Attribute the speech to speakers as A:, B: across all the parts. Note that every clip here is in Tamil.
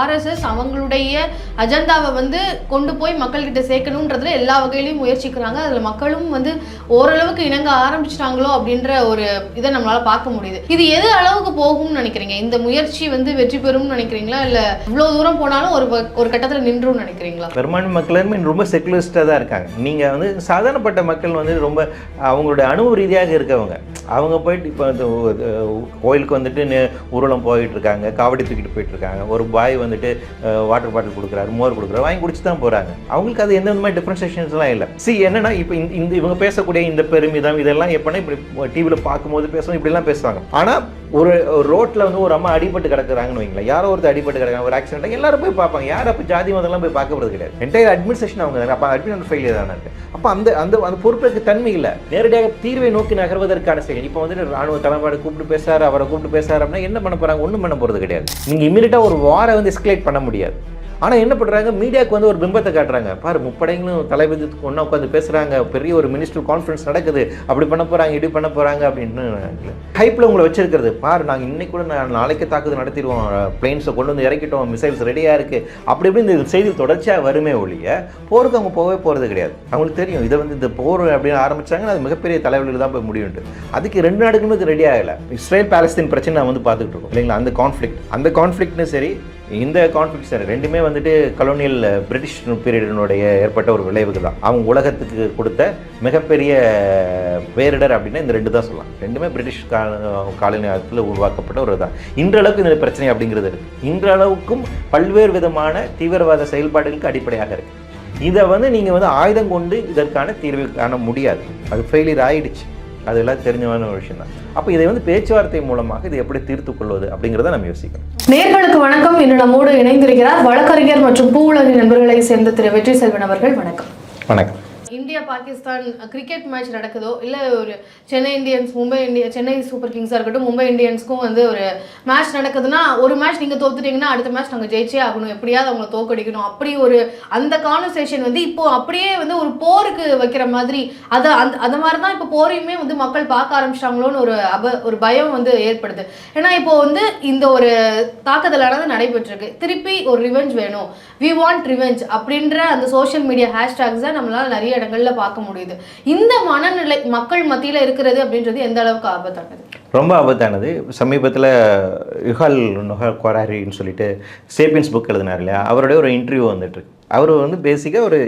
A: ஆர்எஸ்எஸ் அவங்களுடைய அஜெண்டாவை வந்து கொண்டு போய் மக்கள்கிட்ட சேர்க்கணுன்றதுல எல்லா வகையிலையும் முயற்சிக்கிறாங்க. அதில் மக்களும் வந்து ஓரளவுக்கு இணங்க ஆரம்பிச்சிட்டாங்களோ அப்படின்ற ஒரு இதை நம்மளால் பார்க்க முடியுது. இது எது அளவுக்கு போகும்னு நினைக்கிறீங்க? இந்த முயற்சி வந்து வெற்றி பெறும்னு நினைக்கிறீங்களா? இல்லை இவ்வளோ தூரம் போனாலும் ஒரு ஒரு கட்டத்தில் நின்றும் நினைக்கிறீங்களா?
B: பெரும்பான்மை மக்களுமே ரொம்ப செக்குலரிஸ்டாக தான் இருக்காங்க. நீங்கள் வந்து சாதாரணப்பட்ட மக்கள் வந்து ரொம்ப அவங்களுடைய அனுபவ ரீதியாக இருக்கவங்க. அவங்க போயிட்டு இப்போ கோயிலுக்கு வந்துட்டு ஊர்வலம் போயிட்டு இருக்காங்க. காவடி தூக்கிட்டு போயிட்டு இருக்காங்க. ஒரு பாய் வந்துட்டு வாட்டர் பாட்டில் கொடுக்குறாரு மோர் கொடுக்குறாரு வாங்கி குடிச்சு தான் போகிறாங்க அவங்களுக்கு அது எந்த மாதிரி டிஃப்ரென்சேஷன்ஸ்லாம் இல்லை. சி என்னன்னா இப்போ இந்த இந்த இவங்க பேசக்கூடிய இந்த பெருமிதம் இதெல்லாம் எப்படின்னா இப்படி டிவியில் பார்க்கும்போது பேசுவோம் இப்படிலாம் பேசுவாங்க. ஆனால் ஒரு ரோட்டில் வந்து ஒரு அம்மா அடிபட்டு கிடக்குறாங்கன்னு வைங்களேன். யாரோ ஒருத்தர் அடிபட்டு கிடக்குறாங்க ஒரு ஆக்சிடென்ட் எல்லாரும் போய் பார்ப்பாங்க. யார்? அப்போ ஜாதி மதம்லாம் போய் பார்க்க கிடையாது. என்டையர் அட்மினிஸ்ட்ரேஷன் அவங்க தானே. அப்போ அட்மினிஸ்ட்ரேஷன் ஃபெயிலியர் தானே இருக்கு அப்போ அந்த அந்த அந்த பொறுப்புக்கு தன்மை இல்லை. நேரடியாக தீர்வை நோக்கி நகர்வதற்கான செயல். இப்போ வந்துட்டு ராணுவ தலைமையோட கூப்பிட்டு பேசுறாரு அவரை கூப்பிட்டு பேசுறாரு அப்படின்னா என்ன பண்ண போகிறாங்க ஒன்றும் பண்ண போகிறது கிடையாது. நீங்கள் இமீடியட்டாக ஒரு வாரை வந்து எஸ்கலேட் பண்ண முடியாது. ஆனால் என்ன பண்ணுறாங்க மீடியாவுக்கு வந்து ஒரு பிம்பத்தை காட்டுறாங்க. பாரு முப்படைங்களும் தலைவர் ஒன்றா உட்காந்து பேசுகிறாங்க பெரிய ஒரு மினிஸ்டர் கான்ஃபரன்ஸ் நடக்குது. அப்படி பண்ண போகிறாங்க இப்படி பண்ண போகிறாங்க அப்படின்னு ஹைப்பில் உங்களை வச்சிருக்கிறது. பாரு நாங்கள் இன்னைக்கு கூட நான் நாளைக்கு தாக்குதல் நடத்திடுவோம். பிளேன்ஸை கொண்டு வந்து இறக்கிட்டோம். மிசைல்ஸ் ரெடியாக இருக்குது அப்படி இப்படி இந்த செய்தி தொடர்ச்சியாக வருமே ஒழிய போருக்கு அவங்க போகவே போகிறது கிடையாது. அவங்களுக்கு தெரியும். இதை வந்து இந்த போர் அப்படின்னு ஆரம்பித்தாங்கன்னா அது மிகப்பெரிய தலைவர்கள் தான் போய் முடியும்ட்டு அதுக்கு ரெண்டு நாடுகளுமே இது ரெடி ஆகலை. இஸ்ரேல் பாலஸ்தீன் பிரச்சனை நான் வந்து பார்த்துக்கிட்டு இருக்கோம். இல்லைங்களா? அந்த கான்ஃப்ளிக் அந்த கான்ஃப்ளிக்ட்னு சரி இந்த கான்ஃபிளிக்ஸ் ரெண்டுமே வந்துட்டு கலோனியல் பிரிட்டிஷ் பீரியடினுடைய ஏற்பட்ட ஒரு விளைவுக்கு தான். அவங்க உலகத்துக்கு கொடுத்த மிகப்பெரிய பேரிடர் அப்படின்னா இந்த ரெண்டு தான் சொல்லலாம். ரெண்டுமே பிரிட்டிஷ் காலனியத்தில் உருவாக்கப்பட்ட ஒரு தான் இன்றளவுக்கு இந்த பிரச்சனை அப்படிங்கிறது இருக்குது இன்றளவுக்கும் பல்வேறு விதமான தீவிரவாத செயல்பாடுகளுக்கு அடிப்படையாக இருக்குது இதை வந்து நீங்கள் வந்து ஆயுதம் கொண்டு இதற்கான தீர்வு காண முடியாது. அது ஃபெயிலியர் ஆயிடுச்சு. அதெல்லாம் தெரிஞ்சமான ஒரு விஷயம் தான் அப்போ இதை வந்து பேச்சுவார்த்தை மூலமாக இதை எப்படி தீர்த்து கொள்வது அப்படிங்கிறத நம்ம யோசிக்கணும்.
A: நேர்களுக்கு வணக்கம். இன்று நம்மோடு இணைந்திருக்கிறார் வழக்கறிஞர் மற்றும் பூவுலகின் நண்பர்களை சேர்ந்த திரு வெற்றி செல்வன் அவர்கள். வணக்கம்.
B: வணக்கம்.
A: இந்தியா பாகிஸ்தான் கிரிக்கெட் மேட்ச் நடக்குதோ இல்லை ஒரு சென்னை இந்தியன்ஸ் மும்பை இந்திய சென்னை சூப்பர் கிங்ஸாக இருக்கட்டும் மும்பை இந்தியன்ஸ்க்கும் வந்து ஒரு மேட்ச் நடக்குதுன்னா ஒரு மேட்ச் நீங்கள் தோத்துட்டீங்கன்னா அடுத்த மேட்ச் நாங்கள் ஜெயிச்சே ஆகணும். எப்படியாவது அவங்கள தோக்கடிக்கணும் அப்படி ஒரு அந்த கான்வர்சேஷன் வந்து இப்போ அப்படியே வந்து ஒரு போருக்கு வைக்கிற மாதிரி அதை அந்த அந்த மாதிரி தான் இப்போ போரையுமே வந்து மக்கள் பார்க்க ஆரம்பிச்சிட்டாங்களோன்னு ஒரு அப ஒரு பயம் வந்து ஏற்படுது. ஏன்னா இப்போ வந்து இந்த ஒரு தாக்குதலானது நடைபெற்றிருக்கு. திருப்பி ஒரு ரிவெஞ்ச் வேணும். வி வாண்ட் ரிவெஞ்ச் அப்படின்ற அந்த சோஷியல் மீடியா ஹேஷ்டாக்ஸை நம்மளால் நிறைய இடங்கள்ல பார்க்க முடியுது. இந்த மனநிலை மக்கள் மத்தியில் இருக்கிறது அப்படின்றது எந்த அளவுக்கு ஆபத்தானது?
B: ரொம்ப ஆபத்தானது. சமீபத்தில் யுகால் நுகால் கொராரின்னு சொல்லிட்டு சேப்பியன்ஸ் புக் எழுதினார் இல்லையா? அவருடைய ஒரு இன்டர்வியூ வந்துட்டு அவர் வந்து பேசிக்காக ஒரு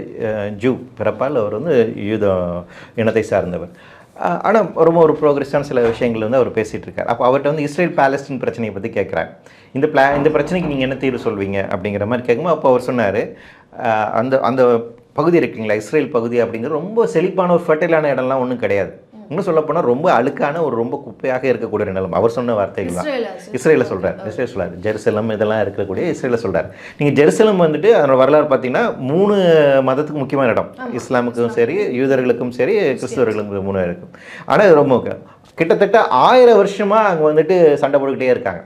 B: ஜூ பிறப்பால் அவர் வந்து யூத இனத்தை சார்ந்தவர். ஆனால் ரொம்ப ஒரு ப்ரோக்ரஸான சில விஷயங்கள் வந்து அவர் பேசிகிட்டு இருக்கார் அப்போ அவர்கிட்ட வந்து இஸ்ரேல் பாலஸ்தீன் பிரச்சனையை பற்றி கேட்குறாங்க இந்த பிளா இந்த பிரச்சனைக்கு நீங்கள் என்ன தீர்வு சொல்வீங்க அப்படிங்கிற மாதிரி கேட்கும்போது அப்போ அவர் சொன்னார். அந்த அந்த பகுதி இருக்குங்களா? இஸ்ரேல் பகுதி அப்படிங்கிறது ரொம்ப செழிப்பான ஒரு ஃபர்டைலான இடம்லாம் ஒன்றும் கிடையாது. இன்னும் சொல்லப் போனால் ரொம்ப அழுக்கான ஒரு ரொம்ப குப்பையாக இருக்கக்கூடிய நிலம். அவர் சொன்ன வார்த்தைகள் தான்
A: இஸ்ரேல
B: இஸ்ரேல சொல்றாரு. இஸ்ரேல் சொல்றாரு. ஜெருசலம் இதெல்லாம் இருக்கக்கூடிய இஸ்ரேல சொல்றாரு. நீங்க ஜெருசலம் வந்துட்டு அதனோட வரலாறு பார்த்தீங்கன்னா மூணு மதத்துக்கு முக்கியமான இடம். இஸ்லாமுக்கும் சரி யூதர்களுக்கும் சரி கிறிஸ்தவர்களுக்கும் மூணு இருக்கும் ஆனா இது ரொம்ப. கிட்டத்தட்ட ஆயிரம் வருஷமா அங்க வந்துட்டு சண்டை போட்டுக்கிட்டே இருக்காங்க.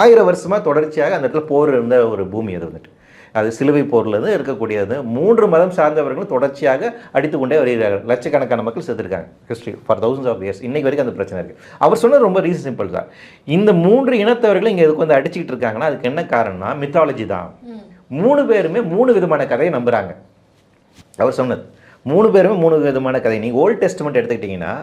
B: ஆயிரம் வருஷமா தொடர்ச்சியாக அந்த இடத்துல போர் இருந்த ஒரு பூமி அது வந்துட்டு. அது சிலுவை போர்லேருந்து இருக்கக்கூடியது. மூன்று மதம் சார்ந்தவர்களும் தொடர்ச்சியாக அடித்து கொண்டே வருகிறார்கள். லட்சக்கணக்கான மக்கள் செத்துருக்காங்க. History for thousands of years இன்னைக்கு வரைக்கும் அந்த பிரச்சனை இருக்குது அவர் சொன்னது ரொம்ப ரீசன் சிம்பிள் தான். இந்த மூன்று இனத்தவர்களும் இங்கே இதுக்கு வந்து அடிச்சுக்கிட்டு இருக்காங்கன்னா அதுக்கு என்ன காரணம்னா மித்தாலஜி தான். மூணு பேருமே மூணு விதமான கதையை நம்புகிறாங்க அவர் சொன்னது. மூணு பேருமே மூணு விதமான கதை. நீங்கள் ஓல்ட் டெஸ்ட்மெண்ட் எடுத்துக்கிட்டிங்கன்னா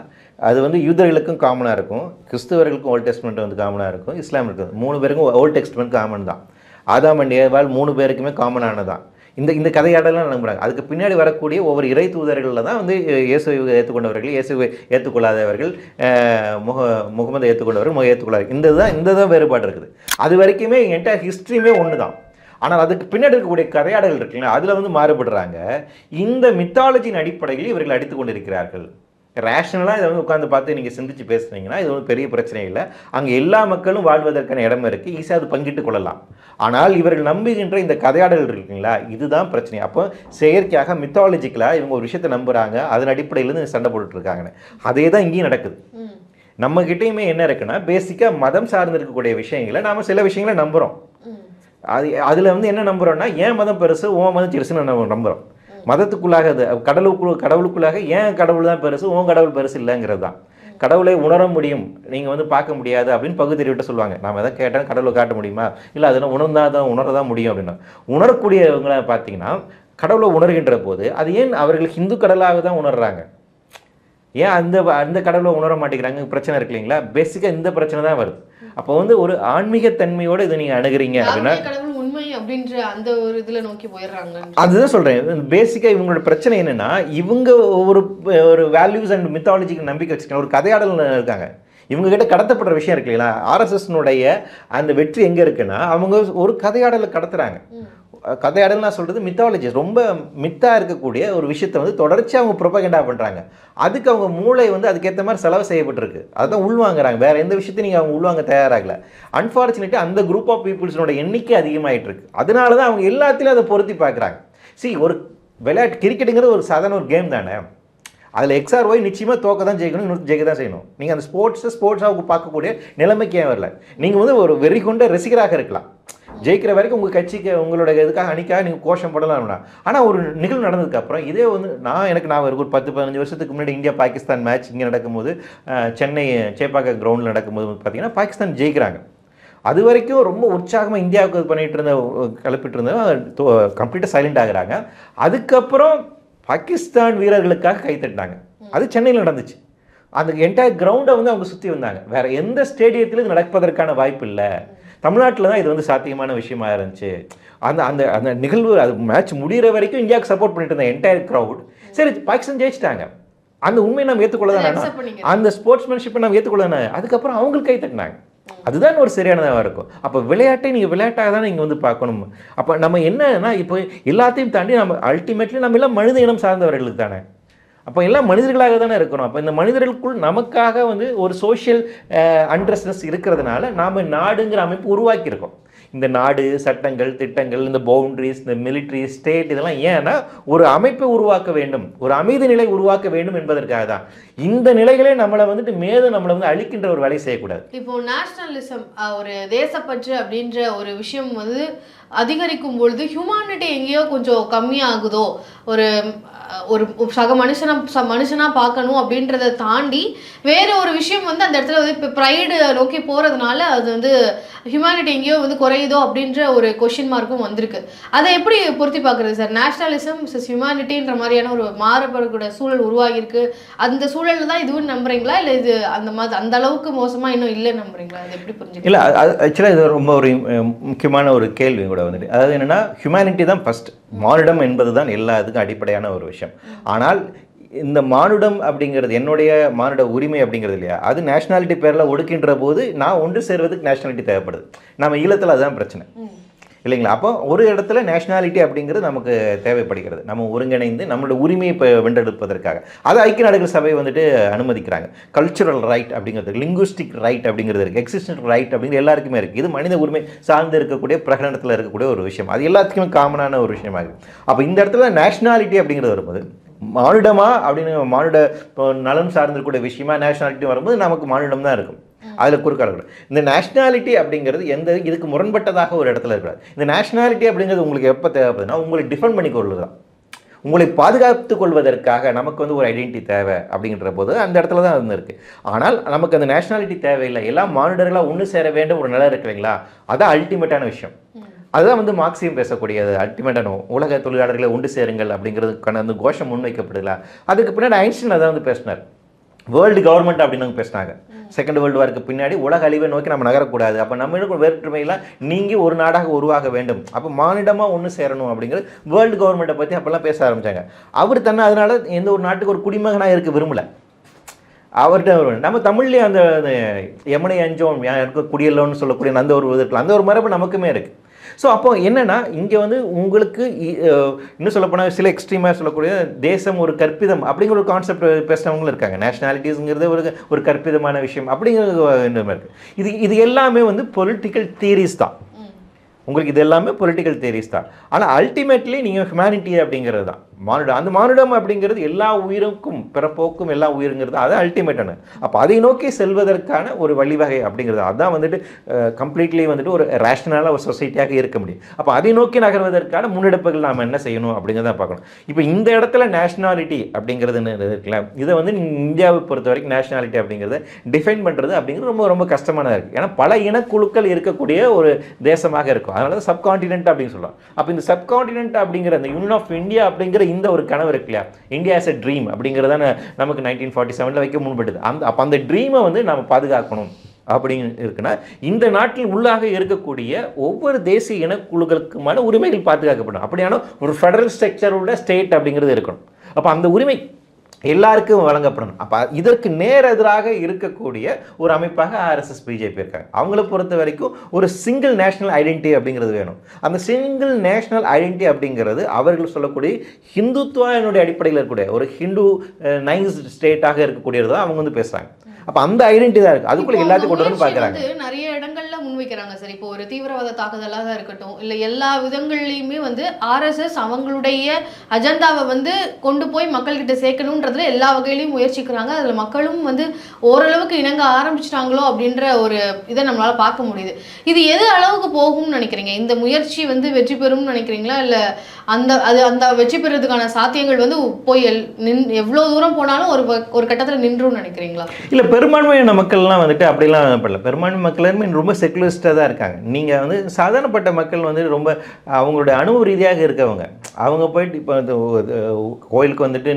B: அது வந்து யூதர்களுக்கும் காமனாக இருக்கும். கிறிஸ்தவர்களுக்கும் ஓல்ட் டெஸ்ட்மெண்ட் வந்து காமனாக இருக்கும். இஸ்லாம் இருக்குது மூணு பேருக்கும் ஓல்ட் டெஸ்ட்மெண்ட் காமன் தான். ஆதாம் அண்ட் ஏவாள் மூணு பேருக்குமே காமனானதான் இந்த இந்த கதையாடலாம் நம்புறாங்க. அதுக்கு பின்னாடி வரக்கூடிய ஒவ்வொரு இறை தூதர்களில் தான் வந்து இயேசுவை ஏற்றுக்கொண்டவர்கள் இயேசுவை ஏற்றுக்கொள்ளாதவர்கள் முக முகமது ஏற்றுக்கொண்டவர்கள் முக ஏற்றுக்கொள்ளாத இந்த தான் இந்த தான் வேறுபாடு இருக்குது. அது வரைக்குமே என்டையர் ஹிஸ்ட்ரியுமே ஒன்று தான் ஆனால் அதுக்கு பின்னாடி இருக்கக்கூடிய கதையாடல் இருக்குல்ல அதில் வந்து மாறுபடுறாங்க. இந்த மித்தாலஜியின் அடிப்படையில் இவர்கள் அடித்து கொண்டிருக்கிறார்கள். ரேஷனலாக இதை வந்து உட்காந்து பார்த்து நீங்கள் சிந்திச்சு பேசுனீங்கன்னா இது வந்து பெரிய பிரச்சனை இல்லை. அங்கே எல்லா மக்களும் வாழ்வதற்கான இடம் இருக்குது ஈஸியாக அது பங்கிட்டு கொள்ளலாம். ஆனால் இவர்கள் நம்புகின்ற இந்த கதையாடல் இருக்குங்களா? இதுதான் பிரச்சனை. அப்போ செயற்கையாக மித்தாலஜிக்கலாக இவங்க ஒரு விஷயத்தை நம்புகிறாங்க அதன் அடிப்படையிலேருந்து சண்டை போட்டுட்டு இருக்காங்கன்னு அதே தான் இங்கேயும் நடக்குது.
A: ம்.
B: நம்ம கிட்டேயுமே என்ன இருக்குன்னா பேசிக்காக மதம் சார்ந்து இருக்கக்கூடிய விஷயங்களை நாம சில விஷயங்களை நம்புகிறோம். அது அதில் வந்து என்ன நம்புகிறோம்னா ஏன் மதம் பெருசு உன் மதம் பெருசுன்னு நம்ம நம்புகிறோம் மதத்துக்குள்ளாக அது கடவுளுக்கு கடவுளுக்குள்ளாக ஏன் கடவுள் தான் பெருசு உன் கடவுள் பெருசு இல்லைங்கிறது தான். கடவுளை உணர முடியும் நீங்கள் வந்து பார்க்க முடியாது அப்படின்னு பகுத்தறிவிட்டு சொல்லுவாங்க. நாம் எதாவது கேட்டால் கடவுளை காட்ட முடியுமா? இல்லை அதெல்லாம் உணர்ந்தா தான் உணர தான் முடியும் அப்படின்னா. உணரக்கூடியவங்கள பார்த்தீங்கன்னா கடவுளை உணர்கின்ற போது அது ஏன் அவர்கள் ஹிந்து கடலாக தான் உணர்றாங்க? ஏன் அந்த அந்த கடவுளை உணர மாட்டேங்கிறாங்க? பிரச்சனை இருக்கு இல்லைங்களா? பேசிக்காக இந்த பிரச்சனை தான் வருது. அப்போ வந்து ஒரு ஆன்மீக தன்மையோடு இதை நீங்கள் அணுகிறீங்க அப்படின்னா
A: அப்படின்ற அந்த ஒரு இதுல நோக்கி போயிடுறாங்க
B: அதுதான் சொல்கிறேன் பேசிக்காக இவங்களோட பிரச்சனை என்னன்னா இவங்க ஒரு ஒரு வேல்யூஸ் அண்ட் மித்தாலஜிக்கு நம்பிக்கை வச்சுருக்காங்க. ஒரு கதையாடல் இருக்காங்க. இவங்க கிட்ட கடத்தப்படுற விஷயம் இருக்கு இல்லைங்களா? ஆர்எஸ்எஸ்னுடைய அந்த வெற்றி எங்கே இருக்குன்னா அவங்க ஒரு கதையாடலை கடத்துறாங்க. கதையாடல் நான் சொல்கிறது மித்தாலஜி ரொம்ப மித்தாக இருக்கக்கூடிய ஒரு விஷயத்தை வந்து தொடர்ச்சி அவங்க ப்ரொபகண்டா பண்ணுறாங்க அதுக்கு அவங்க மூளை வந்து அதுக்கேற்ற மாதிரி செலவு செய்யப்பட்டிருக்கு. அதுதான் உள்வாங்குறாங்க வேறு எந்த விஷயத்தையும் நீங்கள் அவங்க உள்வாங்க தயாராகல. அன்ஃபார்ச்சுனேட்டாக அந்த குரூப் ஆஃப் பீப்புள்ஸோட எண்ணிக்கை அதிகமாகிட்டு இருக்கு அதனால தான் அவங்க எல்லாத்திலும் அதை பொருத்தி பார்க்குறாங்க. சி ஒரு விளையாட்டு கிரிக்கெட்டுங்கிறது ஒரு சாதாரண ஒரு கேம் தானே. அதில் எக்ஸ்ஆர் ஒய் நிச்சயமாக தோக்க தான் ஜெயிக்கணும் இன்னொரு ஜெயிக்க தான் செய்யணும். நீங்கள் அந்த ஸ்போர்ட்ஸை ஸ்போர்ட்ஸாக பார்க்கக்கூடிய நிலைமைக்கு ஏன் வரல? நீங்கள் வந்து ஒரு வெறி கொண்ட ரசிகராக இருக்கலாம். ஜெயிக்கிற வரைக்கும் உங்கள் கட்சிக்கு உங்களோட இதுக்காக அணிக்காக நீங்கள் கோஷம் போடலாம் ஆனால் ஒரு நிகழ்வு நடந்ததுக்கு அப்புறம் இதே வந்து நான் எனக்கு நான் ஒரு பத்து பதினஞ்சு வருஷத்துக்கு முன்னாடி இந்தியா பாகிஸ்தான் மேட்ச் இங்கே நடக்கும்போது சென்னை சேப்பாக்கம் கிரவுண்டில் நடக்கும்போது பார்த்தீங்கன்னா பாகிஸ்தான் ஜெயிக்கிறாங்க. அது வரைக்கும் ரொம்ப உற்சாகமாக இந்தியாவுக்கு இது பண்ணிட்டு இருந்த கிளப்பிட்டு இருந்தவங்க கம்ப்ளீட்டாக சைலண்ட் ஆகுறாங்க. அதுக்கப்புறம் பாகிஸ்தான் வீரர்களுக்காக கைத்தட்டினாங்க அது சென்னையில் நடந்துச்சு. அந்த என்டையர் கிரவுண்டை வந்து அவங்க சுற்றி வந்தாங்க. வேற எந்த ஸ்டேடியத்திலும் நடப்பதற்கான வாய்ப்பு இல்லை. தமிழ்நாட்டில் தான் இது வந்து சாத்தியமான விஷயமா இருந்துச்சு. அந்த அந்த அந்த நிகழ்வு அது மேட்ச் முடிகிற வரைக்கும் இந்தியாவுக்கு சப்போர்ட் பண்ணிட்டு இருந்த என்டையர் க்ரௌட் சரி பாகிஸ்தான் ஜெயிச்சிட்டாங்க. அந்த உண்மையை நம்ம ஏற்றுக்கொள்ள தான். அந்த ஸ்போர்ட்ஸ்மேன்ஷிப்பை நம்ம ஏற்றுக்கொள்ள அதுக்கப்புறம் அவங்களுக்கு கை தட்டினாங்க. அதுதான் ஒரு சரியானதாக இருக்கும். அப்போ விளையாட்டை நீங்கள் விளையாட்டாக தான் நீங்கள் வந்து பார்க்கணும். அப்போ நம்ம என்னன்னா இப்போ எல்லாத்தையும் தாண்டி நம்ம அல்டிமேட்லி நம்ம எல்லாம் மனித இனம் சார்ந்தவர்களுக்கு தானே. அப்போ எல்லாம் மனிதர்களாக தானே இருக்கணும். அப்போ இந்த மனிதர்களுக்குள் நமக்காக வந்து ஒரு சோஷியல் அண்ட்ரஸ்னஸ் இருக்கிறதுனால நாம் நாடுங்கிற அமைப்பு உருவாக்கியிருக்கோம். இந்த நாடு சட்டங்கள் திட்டங்கள் இந்த பவுண்ட்ரிஸ் இந்த மிலிட்ரி ஸ்டேட் இதெல்லாம் ஏன்னா ஒரு அமைப்பை உருவாக்க வேண்டும். ஒரு அமைதி நிலை உருவாக்க வேண்டும் என்பதற்காக தான். இந்த நிலைகளே நம்மளை வந்துட்டு மேலும் நம்மளை வந்து அழிக்கின்ற ஒரு வேலையை செய்யக்கூடாது.
A: இப்போ நேஷனலிசம் ஒரு தேசப்பற்று அப்படின்ற ஒரு விஷயம் வந்து அதிகரிக்கும் பொழுது ஹியூமானிட்டி எங்கேயோ கொஞ்சம் கம்மியாகுதோ? ஒரு ஒரு சக மனுஷனை ச- மனுஷனாக பார்க்கணும் அப்படின்றத தாண்டி வேறு ஒரு விஷயம் வந்து அந்த இடத்துல வந்து இப்போ ப்ரைடு நோக்கி போகிறதுனால அது வந்து ஹியூமானிட்டி எங்கேயோ வந்து குறையுதோ அப்படின்ற ஒரு கொஷின் மார்க்கும் வந்திருக்கு. அதை எப்படி பொருத்தி பார்க்குறது சார் நேஷ்னலிசம் சிஸ் ஹியூமானிட்டின்ற மாதிரியான ஒரு மாறுபடக்கூடிய சூழல் உருவாகியிருக்கு. அந்த சூழலில் தான் இதுவும் நம்புறீங்களா? இல்லை இது அந்த மாதிரி அந்த அளவுக்கு மோசமாக இன்னும் இல்லை நம்புறீங்களா? அது எப்படி புரிஞ்சு
B: இல்லை ஆக்சுவலாக இது ரொம்ப ஒரு முக்கியமான ஒரு கேள்வி கூட வந்துட்டு. அதாவது என்னென்னா ஹியூமனிட்டி தான் ஃபஸ்ட் மானிடம் என்பது தான் எல்லா இதுக்கும் அடிப்படையான ஒரு விஷயம். ஆனால் இந்த மானுடம் அப்படிங்கிறது என்னுடைய மானுட உரிமை அப்படிங்கிறது இல்லையா? அது நேஷனாலிட்டி பேரில் ஒடுக்கின்ற போது நான் ஒன்று சேர்வதுக்கு நேஷனாலிட்டி தேவைப்படுது. நம்ம ஈழத்தில் அதுதான் பிரச்சனை. இல்லைங்களா? அப்போ ஒரு இடத்துல நேஷனாலிட்டி அப்படிங்கிறது நமக்கு தேவைப்படுகிறது. நம்ம ஒருங்கிணைந்து நம்மளோட உரிமையை இப்போ வென்றெடுப்பதற்காக. அது ஐக்கிய நாடுகள் சபை வந்துட்டு அனுமதிக்கிறாங்க. கல்ச்சுரல் ரைட் அப்படிங்கிறது லிங்குஸ்டிக் ரைட் அப்படிங்கிறது இருக்குது எக்ஸிஸ்டன்ட் ரைட் அப்படிங்கிறது எல்லாருக்குமே இருக்குது இது மனித உரிமை சார்ந்து இருக்கக்கூடிய பிரகடனத்தில் இருக்கக்கூடிய ஒரு விஷயம். அது எல்லாத்துக்குமே காமனான ஒரு விஷயமாக இருக்குது அப்போ இந்த இடத்துல நேஷனாலிட்டி அப்படிங்கிறது வரும்போது மானுடமா அப்படின்னு மானுட இப்போ நலம் சார்ந்திருக்கக்கூடிய விஷயமா நேஷனாலிட்டி வரும்போது நமக்கு மானுடம் தான் இருக்கும். அதில் குறுக்காடக்கூடாது இந்த நேஷனாலிட்டி அப்படிங்கிறது எந்த இதுக்கு முரண்பட்டதாக ஒரு இடத்துல இருக்காது இந்த நேஷனாலிட்டி அப்படிங்கிறது உங்களுக்கு எப்போ தேவைப்படுதுன்னா உங்களை டிஃபெண்ட் பண்ணி கொள்வது தான் உங்களை பாதுகாத்துக் கொள்வதற்காக நமக்கு வந்து ஒரு ஐடென்டிட்டி தேவை அப்படிங்கிற போது அந்த இடத்துல தான் அது இருக்குது ஆனால் நமக்கு அந்த நேஷனாலிட்டி தேவையில்லை. எல்லாம் மானுடர்களாக ஒன்று சேர வேண்டும் ஒரு நிலை இருக்கு இல்லைங்களா? அதான் அல்டிமேட்டான விஷயம். அதுதான் வந்து மார்க்சியம் பேசக்கூடியது. அல்டிமேட்டான உலக தொழிலாளர்களை ஒன்று சேருங்கள் அப்படிங்கிறதுக்கான அந்த கோஷம் முன்வைக்கப்படுதுல. அதுக்கு பின்னாடி ஐன்ஸ்டைன் அதான் வந்து பேசினார். வேர்ல்டு கவர்மெண்ட் அப்படின்னு அவங்க பேசினாங்க செகண்ட் வேர்ல்டு வார்க்கு பின்னாடி உலக அழிவை நோக்கி நம்ம நகரக்கூடாது. அப்போ நம்ம இருக்கும் வேற்றுமையெல்லாம் நீங்கள் ஒரு நாடாக உருவாக வேண்டும். அப்போ மானிடமாக ஒன்று சேரணும் அப்படிங்கிறது வேர்ல்டு கவர்மெண்ட்டை பற்றி அப்போல்லாம் பேச ஆரம்பித்தாங்க அவர் தன்னை அதனால் எந்த ஒரு நாட்டுக்கு ஒரு குடிமகனாக இருக்க விரும்பலை. அவர்கிட்ட ஒரு நம்ம தமிழ்லேயே அந்த அந்த எமனை அஞ்சோம் யாருக்கு குடியல்லோன்னு சொல்லக்கூடிய அந்த ஒரு விதத்தில் அந்த ஒரு மரபு நமக்குமே இருக்குது ஸோ அப்போ என்னன்னா இங்கே வந்து உங்களுக்கு இன்னும் சொல்லப்போனால் சில எக்ஸ்ட்ரீமாக சொல்லக்கூடிய தேசம் ஒரு கற்பிதம் அப்படிங்கிற ஒரு கான்செப்ட் பேசுகிறவங்களும் இருக்காங்க. நேஷனாலிட்டிஸுங்கிறது ஒரு ஒரு கற்பிதமான விஷயம் இருக்கு. இது இது எல்லாமே வந்து பொலிட்டிக்கல் தியரிஸ் தான். உங்களுக்கு இது எல்லாமே பொலிட்டிக்கல் தியரிஸ் தான். ஆனால் அல்டிமேட்லி நீங்கள் ஹியூமனிட்டி அப்படிங்கிறது தான். மானுடம் அந்த மானுடம் அப்படிங்கிறது எல்லா உயிருக்கும் பிறப்போக்கும் எல்லா உயிருங்கிறது அது அல்டிமேட்டான அப்போ அதை நோக்கி செல்வதற்கான ஒரு வழிவகை அப்படிங்கிறது அதான் வந்துட்டு கம்ப்ளீட்லி வந்துட்டு ஒரு ரேஷனலாக ஒரு சொசைட்டியாக இருக்க முடியும். அப்போ அதை நோக்கி நகர்வதற்கான முன்னெடுப்புகள் நாம் என்ன செய்யணும் அப்படிங்கிறத பார்க்கணும். இப்போ இந்த இடத்துல நேஷனாலிட்டி அப்படிங்கிறது என்ன இருக்குல்ல இதை வந்து இந்தியாவை பொறுத்த வரைக்கும் நேஷனாலிட்டி அப்படிங்கிறத டிஃபைன் பண்ணுறது அப்படிங்கிறது ரொம்ப ரொம்ப கஷ்டமானதாக இருக்குது ஏன்னா பல இனக்குழுக்கள் இருக்கக்கூடிய ஒரு தேசமாக இருக்கும். அதனால தான் சப்கான்டினென்ட் அப்படின்னு சொல்லலாம் அப்போ இந்த சப்கான்டினென்ட் அப்படிங்கிற அந்த யூனியன் ஆஃப் இந்தியா அப்படிங்கிற இந்த ஒரு கனவு இருக்கு இல்லையா? இந்தியா as அ ட்ரீம் அப்படிங்கிறதான நமக்கு நைன்டீன் ஃபார்ட்டி செவனில் வைக்க முன்படுது அந்த அப்போ அந்த ட்ரீமை வந்து நம்ம பாதுகாக்கணும் அப்படின்னு இருக்குன்னா இந்த நாட்டில் உள்ளாக இருக்கக்கூடிய ஒவ்வொரு தேசிய இனக்குழுக்களுக்குமான உரிமைகள் பாதுகாக்கப்படும் அப்படியான ஒரு ஃபெடரல் ஸ்ட்ரக்சரோட ஸ்டேட் அப்படிங்கிறது இருக்கணும். அப்போ அந்த உரிமை எல்லாருக்கும் வழங்கப்படணும். அப்போ இதற்கு நேர் எதிராக இருக்கக்கூடிய ஒரு அமைப்பாக ஆர்எஸ்எஸ் பிஜேபி இருக்காங்க. அவங்கள பொறுத்த வரைக்கும் ஒரு சிங்கிள் நேஷனல் ஐடென்டிட்டி அப்படிங்கிறது வேணும். அந்த சிங்கிள் நேஷனல் ஐடென்டிட்டி அப்படிங்கிறது அவர்கள் சொல்லக்கூடிய ஹிந்துத்துவனுடைய அடிப்படையில் இருக்கக்கூடிய ஒரு ஹிந்து நைஸ் ஸ்டேட்டாக இருக்கக்கூடியது தான் அவங்க வந்து பேசுகிறாங்க அப்போ அந்த ஐடென்டிட்டி தான் இருக்குது அதுக்குள்ள எல்லாத்தையும் கொண்டு வந்து பார்க்குறாங்க
A: நிறைய இடங்கள்ல முன்வைக்கிறாங்க சார் இப்போ ஒரு தீவிரவாத தாக்குதலாக இருக்கட்டும் இல்ல எல்லா விதங்கள்லையுமே வந்து ஆர்எஸ்எஸ் அவங்களுடைய அஜெண்டாவை வந்து கொண்டு போய் மக்கள்கிட்ட சேர்க்கணுன்றதுல எல்லா வகையிலையும் முயற்சிக்கிறாங்க. அதுல மக்களும் வந்து ஓரளவுக்கு இணங்க ஆரம்பிச்சிட்டாங்களோ அப்படின்ற ஒரு இதை நம்மளால பார்க்க முடியுது. இது எது அளவுக்கு போகும்னு நினைக்கிறீங்க? இந்த முயற்சி வந்து வெற்றி பெறும்னு நினைக்கிறீங்களா? இல்ல அந்த அது அந்த வெற்றி பெறதுக்கான சாத்தியங்கள் வந்து போய் எல்- நின் எவ்வளவு தூரம் போனாலும் ஒரு ஒரு கட்டத்துல நின்றும் நினைக்கிறீங்களா?
B: இல்லை பெரும்பான்மையான மக்கள்லாம் வந்துட்டு அப்படிலாம் பண்ணல பெரும்பான்மை மக்கள் ரொம்ப ரொம்ப செக்குலரிஸ்டாக தான் இருக்காங்க. நீங்கள் வந்து சாதாரணப்பட்ட மக்கள் வந்து ரொம்ப அவங்களுடைய அனுபவ ரீதியாக இருக்கவங்க. அவங்க போயிட்டு இப்போ இந்த கோயிலுக்கு வந்துட்டு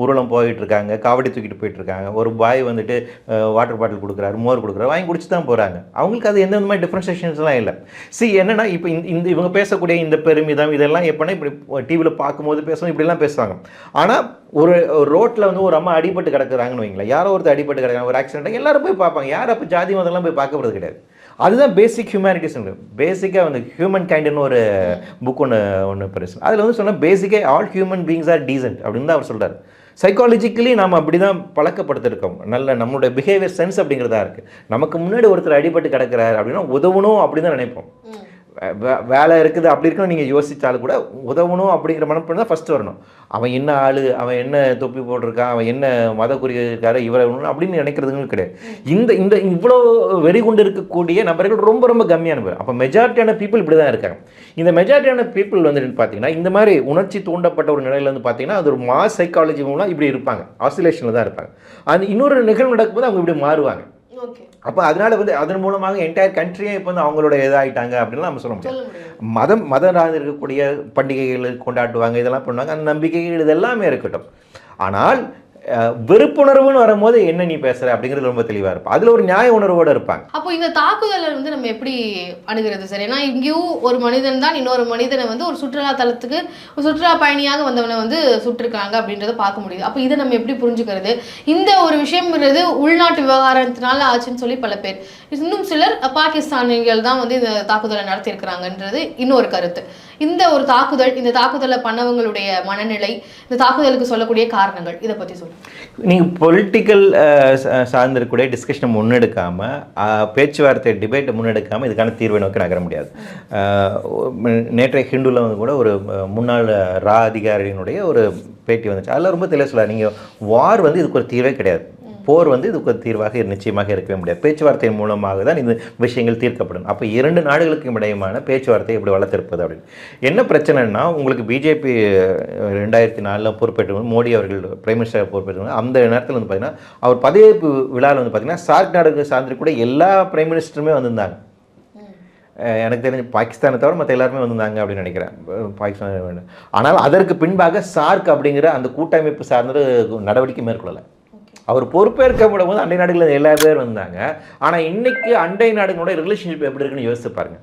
B: ஊர்வலம் போயிட்டு இருக்காங்க காவடி தூக்கிட்டு போயிட்டுருக்காங்க. ஒரு பாய் வந்துட்டு வாட்டர் பாட்டில் கொடுக்குறாரு மோர் கொடுக்குறாரு வாங்கி குடிச்சு தான் போகிறாங்க அவங்களுக்கு அது எந்த மாதிரி டிஃப்ரென்சேஷன்ஸ்லாம் இல்லை. சி என்னென்னா இப்போ இந்த இந்த இவங்க பேசக்கூடிய இந்த பெருமிதம் இதெல்லாம் எப்படின்னா இப்படி டிவியில் பார்க்கும்போது பேசணும் இப்படிலாம் பேசுவாங்க. ஆனால் ஒரு ரோட்டில் வந்து ஒரு அம்மா அடிபட்டு கிடக்குறாங்கன்னு வைங்களேன். யாரோ ஒருத்தர் அடிபட்டு கிடக்குறாங்க ஒரு ஆக்சிடென்ட் எல்லாரும் போய் பார்ப்பாங்க. யாரும் அப்போ ஜாதி மதம்லாம் போய் பார்க்கப்படுறது கிடையாது. அதுதான் பேசிக் ஹியூமனிட்டிஸ் பேசிக்காக வந்து ஹியூமன் கைண்டுன்னு ஒரு புக் ஒன்று ஒன்று பெருசு அதில் வந்து சொன்னால் பேசிக்காக all human beings are decent அப்படின்னு தான் அவர் சொல்கிறார் சைக்காலஜிக்கலி நாம் அப்படி தான் பழக்கப்படுத்திருக்கோம். நல்ல நம்மளுடைய பிஹேவியர் சென்ஸ் அப்படிங்கிறதா இருக்குது நமக்கு முன்னாடி ஒருத்தர் அடிபட்டு கிடக்கிறார் அப்படின்னா உதவணும் அப்படின்னு தான் நினைப்போம். வேலை இருக்குது அப்படி இருக்குன்னு நீங்கள் யோசித்தாலும் கூட உதவணும் அப்படிங்கிற மனப்பணம் தான் ஃபஸ்ட்டு வரணும். அவன் என்ன ஆள் அவன் என்ன தொப்பி போட்டிருக்கான் அவன் என்ன மத குறி இருக்காரு இவரை அப்படின்னு நினைக்கிறதுங்க கிடையாது. இந்த இந்த இவ்வளோ வெறி கொண்டு இருக்கக்கூடிய நபர்கள் ரொம்ப ரொம்ப கம்மியான பேர். அப்போ மெஜாரிட்டியான பீப்புள் இப்படி தான் இருக்காங்க. இந்த மெஜாரிட்டியான பீப்புள் வந்து பார்த்தீங்கன்னா இந்த மாதிரி உணர்ச்சி தூண்டப்பட்ட ஒரு நிலையில் வந்து பார்த்தீங்கன்னா அது ஒரு மாஸ் சைக்காலஜி மூலம் இப்படி இருப்பாங்க. ஆசிலேஷனில் தான் இருப்பாங்க. அது இன்னொரு நிகழ்வு நடக்கும்போது அவங்க இப்படி மாறுவாங்க. அப்போ அதனால வந்து அதன் மூலமாக என்டையர் கண்ட்ரியே இப்போ வந்து அவங்களோட இதாகிட்டாங்க அப்படின்லாம் நம்ம சொல்ல முடியாது. மதம் சார்ந்து இருக்கக்கூடிய பண்டிகைகள் கொண்டாடுவாங்க இதெல்லாம் பண்ணுவாங்க. அந்த நம்பிக்கைகள் இது எல்லாமே இருக்கட்டும். ஆனால் வெறுப்புணர்வுன்னு வரும்போது என்ன நீ பேசுற அப்படிங்கிறது ரொம்ப தெளிவாக இருப்பா. அதில் ஒரு நியாய உணர்வோடு இருப்பாங்க.
A: அப்போ இந்த தாக்குதலை வந்து நம்ம எப்படி அணுகிறது சார்? ஏன்னா இங்கேயும் ஒரு மனிதன் தான் இன்னொரு மனிதனை வந்து ஒரு சுற்றுலா தலத்துக்கு ஒரு சுற்றுலா பயணியாக வந்தவனை வந்து சுட்டிருக்காங்க அப்படின்றத பார்க்க முடியுது. அப்போ இதை நம்ம எப்படி புரிஞ்சுக்கிறது? இந்த ஒரு விஷயம்ன்றது உள்நாட்டு விவகாரத்தினால ஆச்சுன்னு சொல்லி பல பேர். இன்னும் சிலர் பாகிஸ்தானிகள் தான் வந்து இந்த தாக்குதலை நடத்தியிருக்கிறாங்கன்றது இன்னொரு கருத்து. இந்த ஒரு தாக்குதல் இந்த தாக்குதலை பண்ணவங்களுடைய மனநிலை இந்த தாக்குதலுக்கு சொல்லக்கூடிய காரணங்கள் இதை பற்றி சொல்லுங்கள்
B: நீங்கள் பொலிட்டிக்கல் சார்ந்திருக்கக்கூடிய டிஸ்கஷனை முன்னெடுக்காமல் பேச்சுவார்த்தை டிபேட்டை முன்னெடுக்காமல் இதுக்கான தீர்வை நோக்கி நகர முடியாது. நேற்றைய ஹிண்டுவில் வந்து கூட ஒரு முன்னாள் ரா அதிகாரியினுடைய ஒரு பேட்டி வந்துச்சு. அதில் ரொம்ப தெளிவாக சொல்லலாம் நீங்கள் வார் வந்து இதுக்கு ஒரு தீர்வே கிடையாது. போர் வந்து இதுக்கு தீர்வாக நிச்சயமாக இருக்கவே முடியாது. பேச்சுவார்த்தை மூலமாக தான் இந்த விஷயங்கள் தீர்க்கப்படும். அப்போ இரண்டு நாடுகளுக்கும் இடையுமான பேச்சுவார்த்தை எப்படி வளர்த்திருப்பது அப்படின்னு. என்ன பிரச்சனைன்னா உங்களுக்கு பிஜேபி ரெண்டாயிரத்தி நாலில் பொறுப்பேற்று மோடி அவர்கள் பிரைம் மினிஸ்டர் பொறுப்பேற்று அந்த நேரத்தில் வந்து பார்த்தீங்கன்னா அவர் பதவியேற்பு விழாவில் வந்து பார்த்தீங்கன்னா சார்க் நாடுகள் சார்ந்திருக்கக்கூடிய எல்லா பிரைம் மினிஸ்டருமே வந்திருந்தாங்க. எனக்கு தெரிஞ்சு பாகிஸ்தானை தவிர மற்ற எல்லாருமே வந்திருந்தாங்க அப்படின்னு நினைக்கிறேன். பாகிஸ்தான் ஆனால் அதற்கு பின்பாக சார்க் அப்படிங்கிற அந்த கூட்டமைப்பு சார்ந்த நடவடிக்கை மேற்கொள்ளலை. அவர் பொறுப்பேற்கப்படும் போது அண்டை நாடுகளில் எல்லா பேர் வந்தாங்க. ஆனால் இன்னைக்கு அண்டை நாடுகளோட ரிலேஷன்ஷிப் எப்படி இருக்குன்னு யோசிச்சு பாருங்க.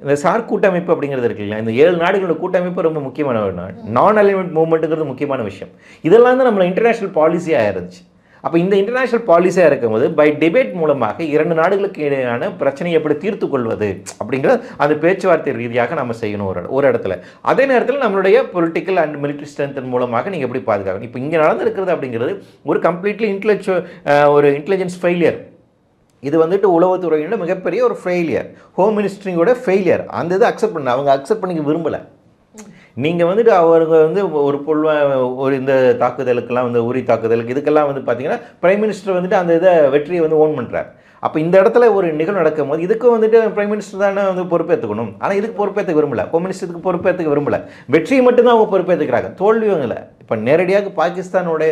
B: இந்த சார் கூட்டமைப்பு அப்படிங்கிறது இருக்கு இல்லையா? இந்த ஏழு நாடுகளோட கூட்டமைப்பு ரொம்ப முக்கியமான ஒரு நான் அலைன்மெண்ட் மூவ்மெண்ட்டுங்கிறது முக்கியமான விஷயம். இதெல்லாம் தான் நம்மளை இன்டர்நேஷனல் பாலிசியாக இருந்துச்சு அப்போ இந்த இன்டர்நேஷ்னல் பாலிசியாக இருக்கும்போது பை டிபேட் மூலமாக இரண்டு நாடுகளுக்கு இடையான பிரச்சனையை எப்படி தீர்த்து கொள்வது அப்படிங்கிற அந்த பேச்சுவார்த்தை ரீதியாக நம்ம செய்யணும் ஒரு ஒரு இடத்துல. அதே நேரத்தில் நம்மளுடைய பொலிட்டிக்கல் அண்ட் மிலிட்டரி ஸ்ட்ரென்த்தின் மூலமாக நீங்கள் எப்படி பாதுகாக்கணும்? இப்போ இங்கே நடந்திருக்கிறது அப்படிங்கிறது ஒரு கம்ப்ளீட்லி இன்டெலெக்சுவல் ஒரு இன்டெலிஜென்ஸ் ஃபெயிலியர் இது வந்துட்டு உளவுத்துறையினோட மிகப்பெரிய ஒரு ஃபெயிலியர் ஹோம் மினிஸ்ட்ரியோட ஃபெயிலியர் அந்த இதை அக்செப்ட் பண்ண அவங்க அக்செப்ட் பண்ணிக்க விரும்பலை. நீங்கள் வந்துட்டு அவருக்கு வந்து ஒரு பொருள் ஒரு இந்த தாக்குதலுக்கெல்லாம் வந்து உரி தாக்குதலுக்கு இதுக்கெல்லாம் வந்து பார்த்தீங்கன்னா பிரைம் மினிஸ்டர் வந்துட்டு அந்த இதை வெற்றியை வந்து ஓன் பண்ணுறார் அப்போ இந்த இடத்துல ஒரு நிகழ்வு நடக்கும் போது இதுக்கும் வந்துட்டு பிரைம் மினிஸ்டர் தானே வந்து பொறுப்பேற்றுக்கணும் ஆனால் இதுக்கு பொறுப்பேற்றுக்க விரும்பல. கம்யூனிஸ்ட் பொறுப்பேற்றுக்க விரும்பல. வெற்றியை மட்டும்தான் அவங்க பொறுப்பேற்றுக்கிறாங்க தோல்வியவங்கள இப்போ நேரடியாக பாகிஸ்தானுடைய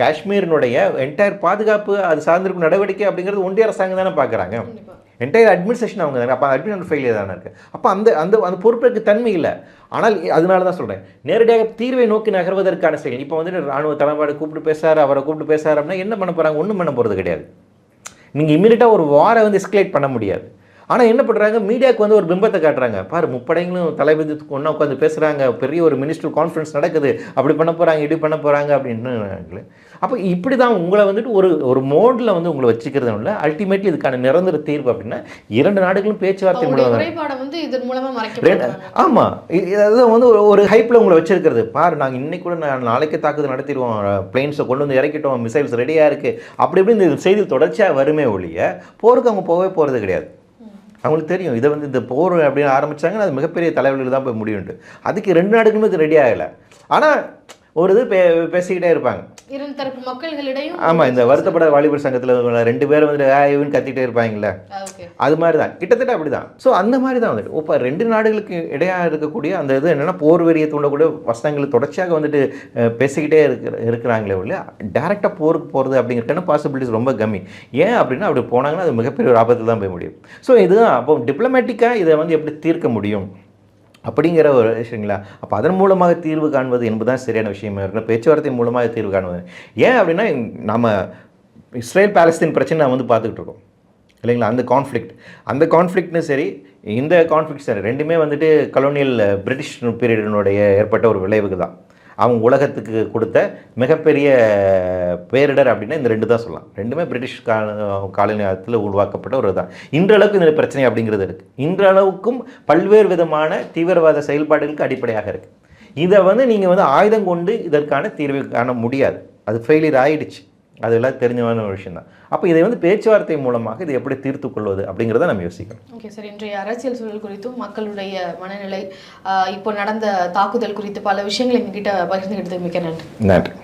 B: காஷ்மீரினுடைய என்டையர் பாதுகாப்பு அது சார்ந்திருக்கும் நடவடிக்கை அப்படிங்கிறது ஒன்றிய அரசாங்கம் தானே பார்க்குறாங்க என்டையர் அட்மினிஸ்ட்ரேஷன் அவங்க தானே. அப்போ அட்மினிஸ்ட்ரேஷன் ஃபெயிலியர் தானே இருக்குது அப்போ அந்த அந்த அந்த பொறுப்பேற்க தன்மை இல்லை. ஆனால் அதனால தான் சொல்கிறேன் நேரடியாக தீர்வை நோக்கி நகர்வதற்கான செயல். இப்போ வந்துட்டு ராணுவ தளபாடு கூப்பிட்டு பேசுறாரு அவரை கூப்பிட்டு பேசாரு அப்படின்னா என்ன பண்ண போகிறாங்க ஒன்றும் பண்ண போகிறது கிடையாது. நீங்கள் இமீடியட்டாக ஒரு வாரை வந்து எஸ்கலேட் பண்ண முடியாது. ஆனால் என்ன பண்ணுறாங்க மீடியாவுக்கு வந்து ஒரு பிம்பத்தை காட்டுறாங்க. பாரு முப்படைங்களும் தளபதி ஒன்றா உட்காந்து பேசுகிறாங்க பெரிய ஒரு மினிஸ்டர் கான்ஃபரன்ஸ் நடக்குது. அப்படி பண்ண போகிறாங்க இப்படி பண்ண போகிறாங்க அப்படின்னு. அப்போ இப்படி தான் உங்களை வந்துட்டு ஒரு ஒரு மோடில் வந்து உங்களை வச்சுக்கிறது இல்லை. அல்டிமேட்லி இதுக்கான நிரந்தர தீர்வு அப்படின்னா இரண்டு நாடுகளும் பேச்சுவார்த்தை
A: அவங்களுடைய
B: மூலம்
A: குறைபாடை வந்து இதன் மூலமா
B: ரெண்டு-
A: மறைக்கப்படுறாங்க
B: ஆமா. இ- அதாவது வந்து ஒரு ஒரு ஹைப்பில் உங்களை வச்சிருக்கிறது. பாரு நாங்கள் இன்னைக்கு கூட நான் நாளைக்கு தாக்குதல் நடத்திடுவோம். பிளேன்ஸை கொண்டு வந்து இறக்கிட்டோம். மிசைல்ஸ் ரெடியாக இருக்குது அப்படி இப்படி இந்த செய்தி தொடர்ச்சியாக வருமே ஒழிய போருக்கு அவங்க போகவே போகிறது கிடையாது. அவங்களுக்கு தெரியும். இதை வந்து இந்த போர் அப்படின்னு ஆரம்பிச்சாங்கன்னா அது மிகப்பெரிய தலைவலிகள் தான் போய் முடியும்ட்டு அதுக்கு ரெண்டு நாடுகளுமே இது ரெடி ஆகலை. ஆனால் ஒரு இது பே பேசிக்கிட்டே இருப்பாங்க.
A: இரண்டு தரப்பு மக்கள்களிடையும்
B: ஆமாம் இந்த வருத்தப்பட வாலிபர் சங்கத்தில் ரெண்டு பேரும் வந்துட்டு ஆய்வுன்னு கத்திட்டே இருப்பாங்கல்ல. அது மாதிரி தான் கிட்டத்தட்ட அப்படி தான் ஸோ அந்த மாதிரி தான் வந்துட்டு. இப்போ ரெண்டு நாடுகளுக்கு இடையாக இருக்கக்கூடிய அந்த இது என்னென்னா போர் வெறியை தூண்டக்கூடிய வசனங்கள் தொடர்ச்சியாக வந்துட்டு பேசிக்கிட்டே இருக்கிற இருக்கிறாங்களே ஒழிய டேரெக்டாக போருக்கு போகிறது அப்படிங்கிறதுக்கான பாசிபிலிட்டிஸ் ரொம்ப கம்மி. ஏன் அப்படின்னா அப்படி போனாங்கன்னா அது மிகப்பெரிய ஒரு ஆபத்து தான் போய் முடியும். ஸோ இதுதான் அப்போ டிப்ளமேட்டிக்காக இதை வந்து எப்படி தீர்க்க முடியும்? அப்படிங்கிற ஒரு விஷயங்களா அப்போ அதன் மூலமாக தீர்வு காண்பது என்பதுதான் சரியான விஷயமா இருக்கணும். பேச்சுவார்த்தை மூலமாக தீர்வு காண்பது. ஏன் அப்படின்னா நம்ம இஸ்ரேல் பாலஸ்தீன் பிரச்சனை நம்ம வந்து பார்த்துக்கிட்டு இருக்கோம். இல்லைங்களா? அந்த கான்ஃப்ளிக்ட் அந்த கான்ஃப்ளிக்ட்னு சரி இந்த கான்ஃப்ளிக்ட் சரி ரெண்டுமே வந்துட்டு கலோனியல் பிரிட்டிஷ் பீரியடினுடைய ஏற்பட்ட ஒரு விளைவுக்கு தான். அவங்க உலகத்துக்கு கொடுத்த மிகப்பெரிய பேரிடர் அப்படின்னா இந்த ரெண்டு தான் சொல்லலாம். ரெண்டுமே பிரிட்டிஷ் கால காலனியத்தில் உருவாக்கப்பட்ட ஒரு தான் இன்றளவுக்கு இந்த பிரச்சனை அப்படிங்கிறது இருக்குது இன்றளவுக்கும் பல்வேறு விதமான தீவிரவாத செயல்பாடுகளுக்கு அடிப்படையாக இருக்குது இதை வந்து நீங்கள் வந்து ஆயுதம் கொண்டு இதற்கான தீர்வு காண முடியாது. அது ஃபெயிலியர் ஆகிடுச்சு ஆயிடுச்சு அதெல்லாம் தெரிஞ்சமான ஒரு விஷயம் தான் அப்போ இதை வந்து பேச்சுவார்த்தை மூலமாக இதை எப்படி தீர்த்து கொள்வது அப்படிங்கிறத நம்ம யோசிக்கணும்.
A: ஓகே சார் இன்றைய அரசியல் சூழல் குறித்தும் மக்களுடைய மனநிலை இப்போ நடந்த தாக்குதல் குறித்து பல விஷயங்களை எங்ககிட்ட பகிர்ந்துக்கிட்டதுக்கு மிக்க நன்றி.
B: நன்றி.